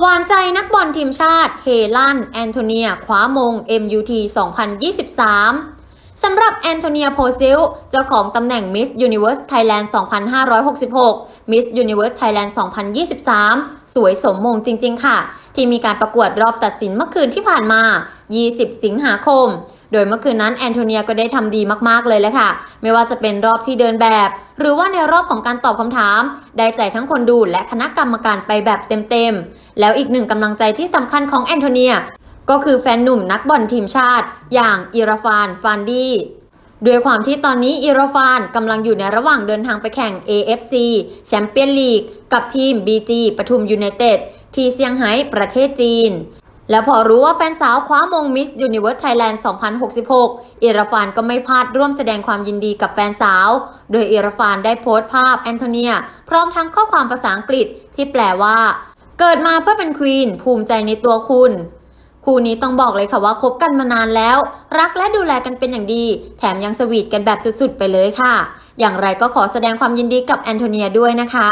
หวานใจนักบอลทีมชาติเฮลันแอนโทเนียคว้ามง MUT 2023 สำหรับแอนโทเนียโพซิลเจ้าของตำแหน่ง Miss Universe Thailand 2566 Miss Universe Thailand 2023 สวยสมมงจริง ๆ ค่ะ ที่มีการประกวดรอบตัดสินเมื่อคืนที่ผ่านมา 20 สิงหาคม โดยเมื่อคืนนั้นแอนโทเนียก็ได้ทำดีมากๆเลยแหละค่ะ ไม่ว่าจะเป็นรอบที่เดินแบบ หรือว่าในรอบของการตอบคำถาม ได้ใจทั้งคนดูและคณะกรรมการไปแบบเต็มๆ แล้วอีกหนึ่งกำลังใจที่สำคัญของแอนโทเนีย ก็คือแฟนหนุ่มนักบอลทีมชาติ อย่างอิราฟานฟานดีด้วยความที่ตอนนี้อิราฟานกำลังอยู่ในระหว่างเดินทางไปแข่ง AFC แชมเปี้ยนลีกกับทีม BG ปทุมยูไนเต็ดที่เซี่ยงไฮ้ประเทศจีน แล้วพอรู้ว่าแฟนสาวคว้ามงมิสยูนิเวิร์สไทยแลนด์ 2066 อิราฟานก็ไม่พลาดร่วมแสดงความยินดีกับแฟนสาว โดยอิราฟานได้โพสต์ภาพแอนโทเนีย พร้อมทั้งข้อความภาษาอังกฤษที่แปลว่า เกิดมาเพื่อเป็นควีน ภูมิใจในตัวคุณ คู่นี้ต้องบอกเลยค่ะว่าคบกันมานานแล้ว รักและดูแลกันเป็นอย่างดี แถมยังสวีทกันแบบสุดๆ ไปเลยค่ะ อย่างไรก็ขอแสดงความยินดีกับแอนโทเนียด้วยนะคะ